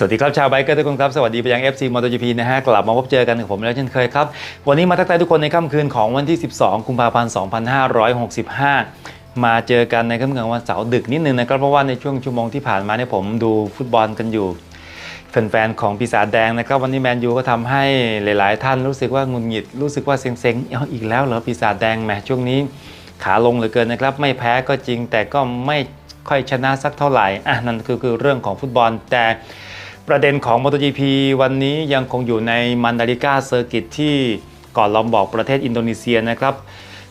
สวัสดีครับชาวไบเกอร์ทุกคนครับ สวัสดีไปยัง FC MotoGP นะฮะ กลับมาพบเจอกันกับผมแล้วเช่นเคยครับ วันนี้มาทักทายทุกคนในค่ำคืนของวันที่ 12 กุมภาพันธ์ 2565มาเจอกันในค่ำคืนวันเสาร์ดึกนิดนึงนะครับเพราะว่าในช่วงชั่วโมงที่ผ่านมาเนี่ยผมดูฟุตบอลกันอยู่ แฟนๆของปีศาจแดงนะครับวันนี้แมนยูก็ทำให้หลาย ๆ ท่านรู้สึกว่างุนหงิด รู้สึกว่าเซ็งๆเอาอีกแล้วเหรอปีศาจแดงแหมช่วงนี้ขาลงเหลือเกินนะครับ ไม่แพ้ก็จริงแต่ก็ไม่ค่อยชนะสักเท่าไหร่อะนั่นคือคือเรื่องของฟุตบอลแต่ ประเด็นของ MotoGP วันนี้ยังคงอยู่ในมันดาริกาเซอร์กิตที่ก่อนลอมบอกประเทศอินโดนีเซียนะครับ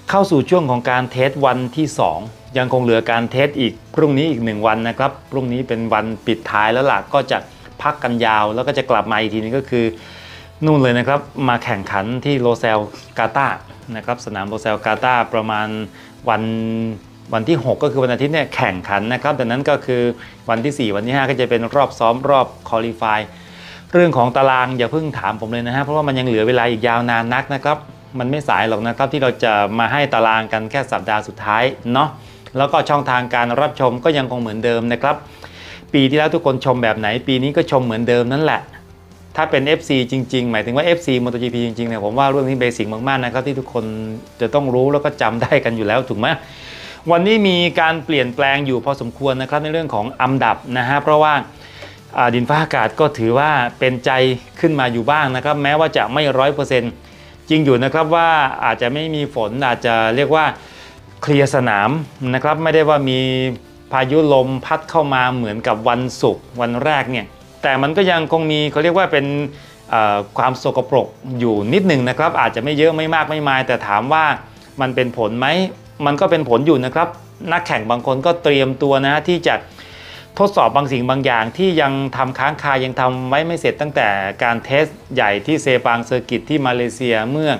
เข้าสู่ช่วงของการเทสวันที่ 2 ยังคงเหลือการเทสอีกพรุ่งนี้อีก 1 วันนะครับ พรุ่งนี้เป็นวันปิดท้ายแล้วล่ะก็จะพักกันยาว แล้วก็จะกลับมาอีกทีนึงก็คือ นู่นเลยนะครับ มาแข่งขันที่โรเซลกาตานะครับสนามโรเซลกาตาประมาณวัน วันที่ 6 ก็คือวันอาทิตย์เนี่ยแข่งขันนะครับดังนั้นก็คือวันที่ 4 วันที่ 5 ก็จะเป็นรอบซ้อมรอบคอลี่ไฟเรื่องของตารางอย่าเพิ่งถามผมเลยนะฮะเพราะว่ามันยังเหลือเวลาอีกยาวนานนักนะครับมันไม่สายหรอกนะครับที่เราจะมาให้ตารางกันแค่สัปดาห์สุดท้ายเนาะแล้วก็ช่องทางการรับชมก็ยังคงเหมือนเดิมนะครับ ปีที่แล้วทุกคนชมแบบไหน ปีนี้ก็ชมเหมือนเดิมนั่นแหละ ถ้าเป็น FC จริง ๆ หมายถึงว่า FC MotoGP จริงๆเนี่ยผมว่าเรื่องนี้เบสิกมากๆนะครับที่ทุกคนจะต้องรู้แล้วก็จำได้กันอยู่แล้วถูกไหม วันนี้มีการเปลี่ยนแปลงอยู่พอสมควรนะครับในเรื่องของอันดับนะฮะเพราะว่าดินฟ้าอากาศก็ถือว่าเป็นใจขึ้นมาอยู่บ้างนะครับ แม้ว่าจะไม่ร้อยเปอร์เซ็นต์จริงอยู่นะครับว่าอาจจะไม่มีฝนอาจจะเรียกว่าเคลียร์สนามนะครับ ไม่ได้ว่ามีพายุลมพัดเข้ามาเหมือนกับวันศุกร์วันแรกเนี่ยแต่มันก็ยังคงมีเขาเรียกว่าเป็นความสกปรกอยู่นิดหนึ่งนะครับ อาจจะไม่เยอะไม่มากไม่มาย แต่ถามว่ามันเป็นผลไหม มันก็เป็นผลอยู่นะครับ นักแข่งบางคนก็เตรียมตัวนะที่จะทดสอบบางสิ่งบางอย่างที่ยังทำค้างคายังทำไว้ไม่เสร็จตั้งแต่การเทสใหญ่ที่เซปางเซอร์กิตที่มาเลเซียเมื่อ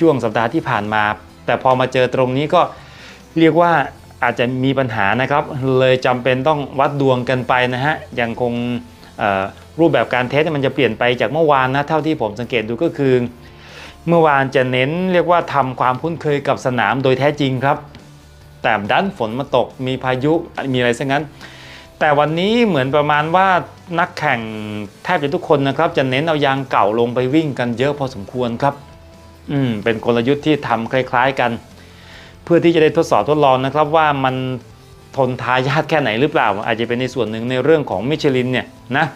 ช่วงสัปดาห์ที่ผ่านมา แต่พอมาเจอตรงนี้ก็เรียกว่าอาจจะมีปัญหานะครับ เลยจำเป็นต้องวัดดวงกันไปนะฮะยังคงรูปแบบการเทสมันจะเปลี่ยนไปจากเมื่อวานนะเท่าที่ผมสังเกตดูก็คือ เมื่อวานจะเน้นเรียกว่าทำความคุ้นเคยกับสนามโดยแท้จริงครับ แต่ดันฝนมาตกมีพายุมีอะไรซะงั้น แต่วันนี้เหมือนประมาณว่านักแข่งแทบจะทุกคนนะครับ จะเน้นเอายางเก่าลงไปวิ่งกันเยอะพอสมควรครับ อืมเป็นกลยุทธ์ที่ทำคล้าย ๆกัน เพื่อที่จะได้ทดสอบทดลองนะครับว่ามันทนทายาทแค่ไหนหรือเปล่า อาจจะเป็นในส่วนหนึ่งในเรื่องของมิชลินเนี่ยนะ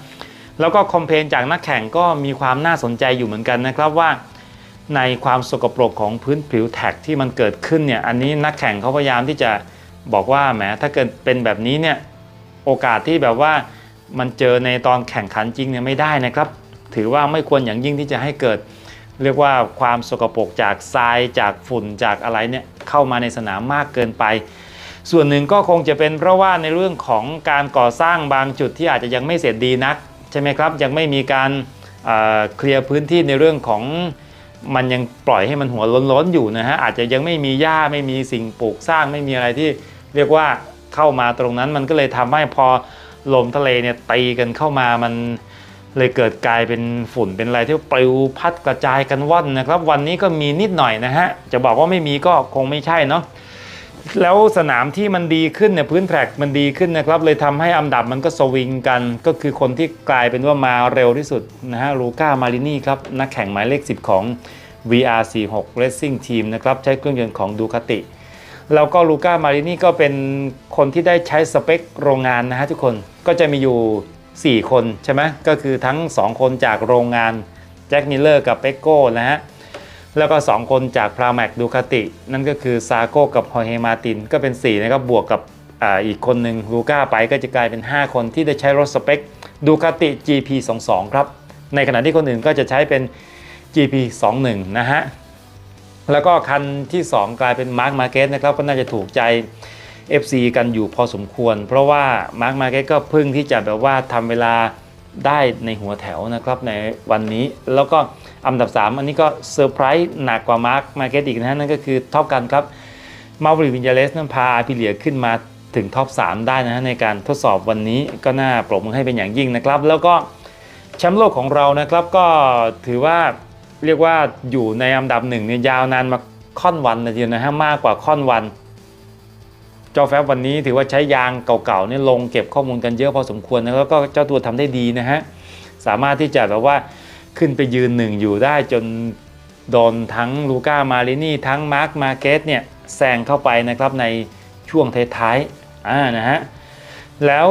แล้วก็คอมเพลนจากนักแข่งก็มีความน่าสนใจอยู่เหมือนกันนะครับว่า ในความสกปรกของพื้นผิวแท็กที่มันเกิดขึ้นเนี่ยอันนี้นักแข่งเขาพยายามที่จะบอกว่าแหมถ้าเกิดเป็นแบบนี้เนี่ยโอกาสที่แบบว่ามันเจอในตอนแข่งขันจริงเนี่ยไม่ได้นะครับ ถือว่าไม่ควรอย่างยิ่งที่จะให้เกิด เรียกว่าความสกปรกจากทรายจากฝุ่นจากอะไรเนี่ยเข้ามาในสนามมากเกินไป ส่วนหนึ่งก็คงจะเป็นเพราะว่าในเรื่องของการก่อสร้างบางจุดที่อาจจะยังไม่เสร็จดีนักใช่ไหมครับยังไม่มีการเอ่อเคลียร์พื้นที่ในเรื่องของ มันยังปล่อยให้มันหัวล้นๆอยู่นะฮะอาจจะยังไม่มีหญ้าไม่มีสิ่งปลูกสร้างไม่มีอะไรที่เรียกว่าเข้ามาตรงนั้นมันก็เลยทำให้พอลมทะเลเนี่ยตีกันเข้ามามันเลยเกิดกลายเป็นฝุ่นเป็นอะไรที่ปลิวพัดกระจายกันว่อนนะครับ วันนี้ก็มีนิดหน่อยนะฮะจะบอกว่าไม่มีก็คงไม่ใช่เนาะ แล้วสนามที่มันดีขึ้นเนี่ยพื้นแทร็กมันดีขึ้นนะครับ เลยทำให้อันดับมันก็สวิงกัน ก็คือคนที่กลายเป็นว่ามาเร็วที่สุดนะฮะลูก้ามารินีครับ นักแข่งหมายเลข 10 ของ VR46 Racing Team นะครับ ใช้เครื่องยนต์ของดูคาติแล้วก็ลูก้ามารินีก็เป็นคนที่ได้ใช้สเปคโรงงานนะฮะทุกคนก็จะมีอยู่ 4 คนใช่ไหมก็คือทั้ง 2 คนจากโรงงานแจ็คมิลเลอร์กับเปโก้นะฮะ แล้วก็ 2 คนจากพราแมกดูคาติ นั่นก็คือซาโก้กับฮอเฮมาติน ก็เป็น 4 นะครับ บวกกับออีกคนหนึ่งลูก้าไปก็จะกลายเป็น 5 คนที่ได้ใช้รถสเปคดูคาติ GP 22 ครับ ในขณะที่คนอื่นก็จะใช้เป็น GP 21 นะฮะ แล้วก็คันที่ 2 กลายเป็นมาร์คมาเก็ตนะครับ ก็น่าจะถูกใจ FC กันอยู่พอสมควร เพราะว่ามาร์คมาเก็ตก็เพิ่งที่จะแบบว่าทำเวลา ได้ในหัวแถวนะครับในวันนี้ แล้วก็อันดับ 3 อันนี้ก็เซอร์ไพรส์หนักกว่ามาร์คมาเก็ตอีกนะฮะนั่นก็คือท็อปกันครับมาริวินยาเลสนั้นพาอาพิเลียขึ้นมาถึงท็อป 3 ได้นะฮะในการทดสอบวันนี้ก็น่าปรบมือให้เป็นอย่างยิ่งนะครับ แล้วก็แชมป์โลกของเรานะครับก็ถือว่าเรียกว่าอยู่ในอันดับหนึ่งเนี่ยยาวนานมาค่อนวันเลยทีเดียวนะฮะมากกว่าค่อนวัน เจ้าแฟบวันนี้ถือว่าใช้ยางเก่าๆเนี่ยลงเก็บข้อมูลกันเยอะพอสมควรนะแล้วก็เจ้าตัวทำได้ดีนะฮะสามารถที่จะแบบว่าขึ้นไปยืนหนึ่งอยู่ได้จนโดนทั้งลูก้ามารินี่ทั้งมาร์คมาเกสเนี่ยแซงเข้าไปนะครับในช่วงท้ายๆอ่านะฮะแล้ว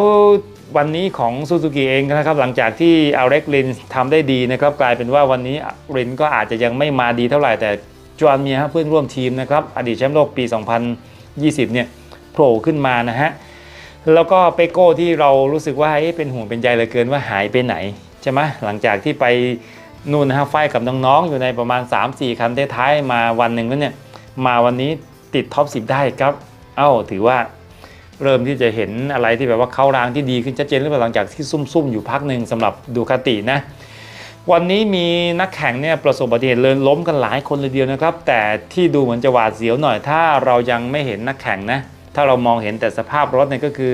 วันนี้ของซูซูกิเองนะครับหลังจากที่อาเร็กลินทำได้ดีนะครับกลายเป็นว่าวันนี้รินก็อาจจะยังไม่มาดีเท่าไหร่แต่จวนเมียเพื่อนร่วมทีมนะครับอดีตแชมป์โลกปี 2020 เนี่ย โผล่ขึ้นมานะฮะแล้วก็เปโก้ที่เรารู้สึกว่าเอ๊ะเป็นห่วงเป็นใยเหลือเกินว่าหายไปไหนใช่ไหมหลังจากที่ไปนู่นนะฮะไฟกับน้องๆ อยู่ในประมาณ 3-4 คันท้ายๆมาวันหนึ่งแล้วเนี่ยมาวันนี้ติดท็อป 10 ได้ครับ เอ้าถือว่าเริ่มที่จะเห็นอะไรที่แบบว่าเข้ารางที่ดีขึ้นชัดเจนหรือเปล่าหลังจากที่ซุ่มๆ อยู่พักหนึ่งสำหรับดูคาตินะ วันนี้มีนักแข่งเนี่ยประสบอุบัติเหตุเลยล้มกันหลายคนเลยเดียวนะครับ แต่ที่ดูเหมือนจะหวาดเสียวหน่อยถ้าเรายังไม่เห็นนักแข่งนะ ถ้าเรามองเห็นแต่สภาพรถเนี่ยก็คือ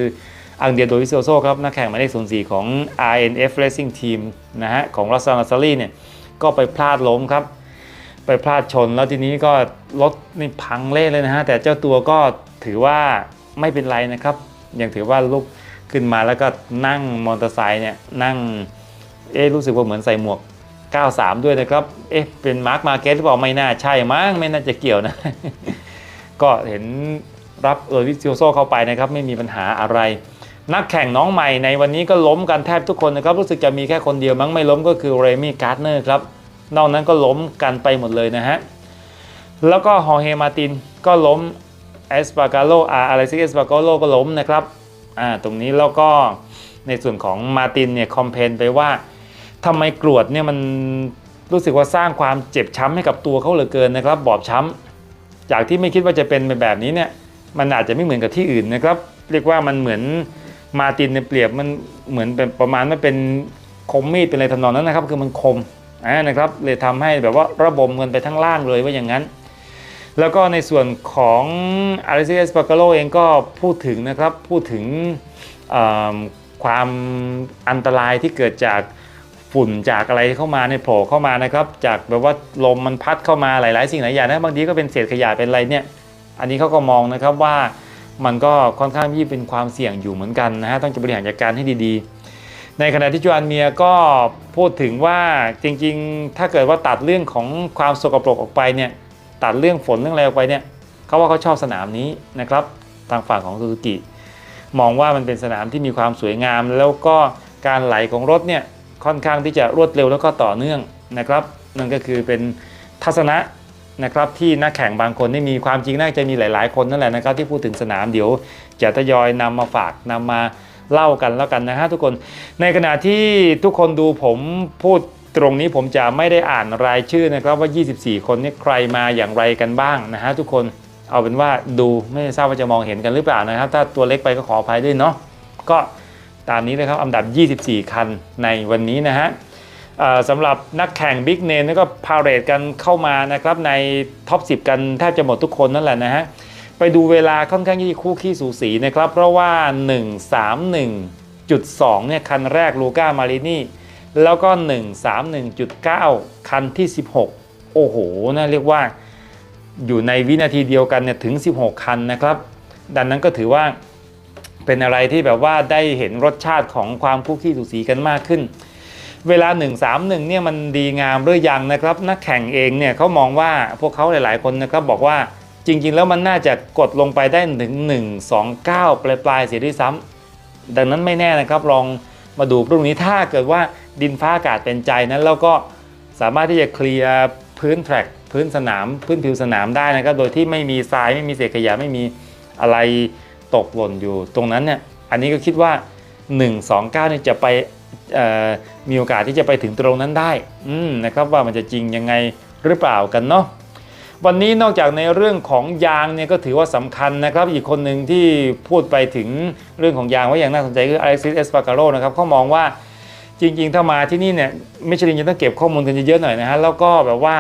อังเดียโดวิโซโซครับนักแข่งหมายเลข04 ของ RNF Racing Team นะฮะของรัสซานาซารีเนี่ยก็ไปพลาดล้มครับ ไปพลาดชนแล้วทีนี้ก็รถนี่พังเละเลยนะฮะแต่เจ้าตัวก็ถือว่าไม่เป็นไรนะครับ ยังถือว่าลุกขึ้นมาแล้วก็นั่งมอเตอร์ไซค์เนี่ยนั่งเอ๊ะรู้สึกว่าเหมือนใส่หมวก 93 ด้วยนะครับเอ๊ะเป็นมาร์คมาเก็ตหรือเปล่าไม่น่าใช่มั้งไม่น่าจะเกี่ยวนะ ก็เห็น รับเออร์วิซิโซเข้าไปนะครับไม่มีปัญหาอะไร นักแข่งน้องใหม่ในวันนี้ก็ล้มกันแทบทุกคนนะครับรู้สึกจะมีแค่คนเดียวมั้งไม่ล้มก็คือเรมี่การ์ดเนอร์ครับนอกนั้นก็ล้มกันไปหมดเลยนะฮะแล้วก็ฮอเฮมาตินก็ล้มเอสปา a าโลอาอะไรซิเอสปา a าโลก็ล้มนะครับอ่าตรงนี้แล้วก็ในส่วนของมาตินเนี่ยคอมเพนไปว่าทำไมกรวดเนี่ยมันรู้สึกว่าสร้างความเจ็บช้ำให้กับตัวเขาเหลือเกินนะครับ บอบช้ำจากที่ไม่คิดว่าจะเป็นแบบนี้เนี่ย มันอาจจะไม่เหมือนกับที่อื่นนะครับ เรียกว่ามันเหมือนมาตินเนี่ยเปรียบมันเหมือนเป็นประมาณว่าเป็นคมมีดเป็นอะไรทำนองนั้นนะครับ คือมันคมนะครับเลยทำให้แบบว่าระบมเงินไปทั้งล่างเลยว่าอย่างนั้น แล้วก็ในส่วนของอาริเซียสปา a โลเองก็พูดถึงนะครับพูดถึงความอันตรายที่เกิดจากฝุ่นจากอะไรเข้ามาในโผล่เข้ามานะครับ จากแบบว่าลมมันพัดเข้ามาหลาย ๆ สิ่งหลายอย่างนะบางทีก็เป็นเศษขยะเป็นอะไรเนี่ย อันนี้เขาก็มองนะครับว่ามันก็ค่อนข้างที่เป็นความเสี่ยงอยู่เหมือนกันนะฮะต้องจะบริหารจัดการให้ดีๆ ในขณะที่จูอันเมียก็พูดถึงว่าจริงๆ ถ้าเกิดว่าตัดเรื่องของความสกปรกออกไปเนี่ยตัดเรื่องฝนเรื่องอะไรออกไปเนี่ยเขาว่าเขาชอบสนามนี้นะครับทางฝั่งของซูซูกิมองว่ามันเป็นสนามที่มีความสวยงาม แล้วก็การไหลของรถเนี่ยค่อนข้างที่จะรวดเร็วแล้วก็ต่อเนื่องนะครับนั่นก็คือเป็นทัศนะ นะครับที่นักแข่งบางคนที่มีความจริงน่าจะมีหลาย ๆ คนนั่นแหละนะครับที่พูดถึงสนามเดี๋ยวจะทยอยนำมาฝากนำมาเล่ากันแล้วกันนะฮะทุกคนในขณะที่ทุกคนดูผมพูดตรงนี้ผมจะไม่ได้อ่านรายชื่อนะครับว่า 24 คนนี้ใครมาอย่างไรกันบ้างนะฮะทุกคนเอาเป็นว่าดูไม่ทราบว่าจะมองเห็นกันหรือเปล่านะครับ ถ้าตัวเล็กไปก็ขออภัยด้วยเนาะก็ตามนี้เลยครับอันดับ 24 คันในวันนี้นะฮะ สำหรับนักแข่งบิ๊กเนนก็พาเรดกันเข้ามานะครับในท็อป 10 กันแทบจะหมดทุกคนนั่นแหละนะฮะ ไปดูเวลาค่อนข้างที่คู่ขี้สูสีนะครับ เพราะว่า 131.2 เนี่ยคันแรกลูก้ามารินี่ แล้วก็ 131.9 คันที่ 16 โอ้โหนะเรียกว่าอยู่ในวินาทีเดียวกันเนี่ยถึง 16 คันนะครับ ดังนั้นก็ถือว่าเป็นอะไรที่แบบว่าได้เห็นรสชาติของความคู่ขี้สูสีกันมากขึ้น เวลา 131เนี่ยมันดีงามหรือยังนะครับ นักแข่งเองเนี่ยเขามองว่าพวกเขาหลาย ๆ คนนะครับบอกว่าจริง ๆ แล้วมันน่าจะกดลงไปได้ถึง 129 ปลายปลายเสียด้วยซ้ำดังนั้นไม่แน่นะครับลองมาดูพรุ่งนี้ถ้าเกิดว่าดินฟ้าอากาศเป็นใจนั้นแล้วก็สามารถที่จะเคลียร์พื้นแทร็กพื้นสนาม พื้นผิวสนามได้นะครับ โดยที่ไม่มีทรายไม่มีเศษขยะไม่มีอะไรตกหล่นอยู่ ตรงนั้นเนี่ยอันนี้ก็คิดว่า 129เนี่ยจะไป มีโอกาสที่จะไปถึงตรงนั้นได้นะครับว่ามันจะจริงยังไงหรือเปล่ากันเนาะวันนี้นอกจากในเรื่องของยางเนี่ยก็ถือว่าสำคัญนะครับ อีกคนหนึ่งที่พูดไปถึงเรื่องของยางว่าอย่างน่าสนใจคืออเล็กซิสเอสปาการโรนะครับเขามองว่าจริง ๆ ถ้ามาที่นี่เนี่ยมิชลินจะต้องเก็บข้อมูลกันเยอะๆหน่อยนะฮะแล้วก็แบบว่า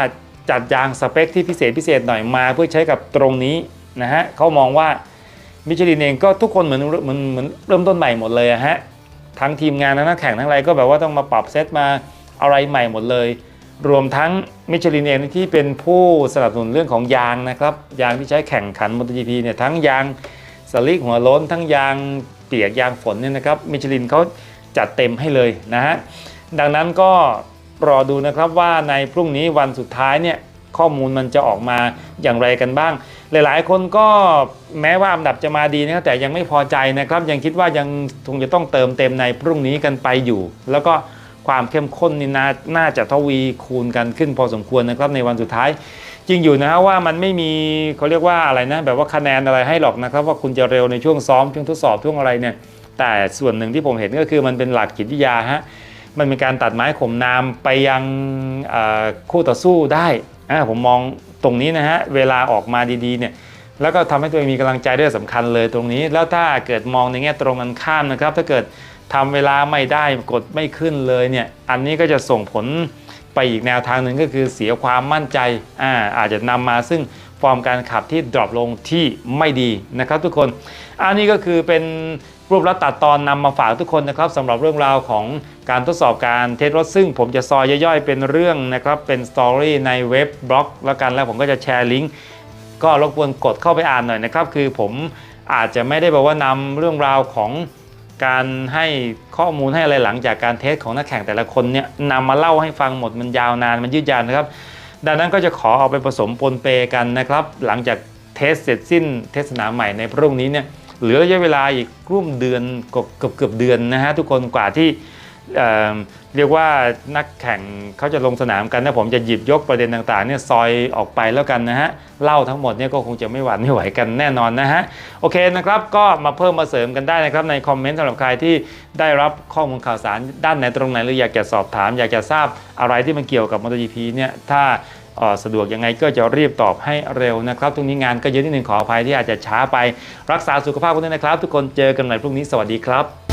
จัดยางสเปคที่พิเศษพิเศษหน่อยมาเพื่อใช้กับตรงนี้นะฮะเขามองว่ามิชลินเองก็ทุกคนเหมือนเหมือนเหมือนเริ่มต้นใหม่หมดเลยฮะ ทั้งทีมงานทั้งนักแข่งทั้งอะไรก็แบบว่าต้องมาปรับเซตมาอะไรใหม่หมดเลย รวมทั้งมิชลินเองที่เป็นผู้สนับสนุนเรื่องของยางนะครับ ยางที่ใช้แข่งขันมอเตอร์จีพีเนี่ยทั้งยางสลิกหัวล้น ทั้งยางเปียกยางฝนเนี่ยนะครับมิชลินเขาจัดเต็มให้เลยนะฮะดังนั้นก็รอดูนะครับว่าในพรุ่งนี้วันสุดท้ายเนี่ย ข้อมูลมันจะออกมาอย่างไรกันบ้าง หลายๆ คนก็แม้ว่าอันดับจะมาดีนะครับแต่ยังไม่พอใจนะครับ ยังคิดว่ายังคงจะต้องเติมเต็มในพรุ่งนี้กันไปอยู่ แล้วก็ความเข้มข้นนี่นาน่าจะทวีคูณกันขึ้นพอสมควรนะครับในวันสุดท้าย จริงอยู่นะฮะว่ามันไม่มีเขาเรียกว่าอะไรนะ แบบว่าคะแนนอะไรให้หรอกนะครับ ว่าคุณจะเร็วในช่วงซ้อมช่วงทดสอบช่วงอะไรเนี่ยแต่ส่วนหนึ่งที่ผมเห็นก็คือมันเป็นหลักจิตวิทยาฮะมันเป็นการตัดไม้ข่มนามไปยังคู่ต่อสู้ได้ อ่าผมมองตรงนี้นะฮะเวลาออกมาดีๆเนี่ยแล้วก็ทำให้ตัวเองมีกำลังใจด้วยสำคัญเลยตรงนี้ แล้วถ้าเกิดมองในแง่ตรงกันข้ามนะครับ ถ้าเกิดทำเวลาไม่ได้กดไม่ขึ้นเลยเนี่ยอันนี้ก็จะส่งผลไปอีกแนวทางหนึ่งก็คือเสียความมั่นใจอ่าอาจจะนำมาซึ่งฟอร์มการขับที่ดรอปลงที่ไม่ดีนะครับทุกคนอันนี้ก็คือเป็น รูปลักษณ์ตัดตอนนำมาฝากทุกคนนะครับสำหรับเรื่องราวของการทดสอบการเทสรถซึ่งผมจะซอยย่อยๆ เป็นเรื่องนะครับเป็นสตอรี่ในเว็บบล็อกแล้วกันแล้วผมก็จะแชร์ลิงก์ก็รบกวนกดเข้าไปอ่านหน่อยนะครับ คือผมอาจจะไม่ได้แบบว่านำเรื่องราวของการให้ข้อมูลให้อะไรหลังจากการเทสของนักแข่งแต่ละคนเนี่ยนำมาเล่าให้ฟังหมดมันยาวนานมันยืดยาวนะครับ ดังนั้นก็จะขอเอาไปผสมปนเปกันนะครับ หลังจากเทสเสร็จสิ้นเทสสนามใหม่ในพรุ่งนี้เนี่ย เหลือระยะเวลาอีกร่วมเดือนเกือบเกือบเดือนนะฮะทุกคนกว่าที่เเรียกว่านักแข่งเขาจะลงสนามกันนะผมจะหยิบยกประเด็นต่างๆเนี่ยซอยออกไปแล้วกันนะฮะเล่าทั้งหมดเนี่ยก็คงจะไม่หวานไม่ไหวกันแน่นอนนะฮะโอเคนะครับก็มาเพิ่มมาเสริมกันได้นะครับในคอมเมนต์สำหรับใครที่ได้รับข้อมูลข่าวสารด้านไหนตรงไหนหรืออยากจะสอบถาม อยากจะทราบอะไรที่มันเกี่ยวกับ MotoGP เนี่ยถ้า สะดวกยังไงก็จะรีบตอบให้เร็วนะครับทุกนี้งานก็เยอะนิดหนึ่งขออภัยที่อาจจะช้าไปรักษาสุขภาพกันด้วยนะครับ ทุกคนเจอกันใหม่พรุ่งนี้สวัสดีครับ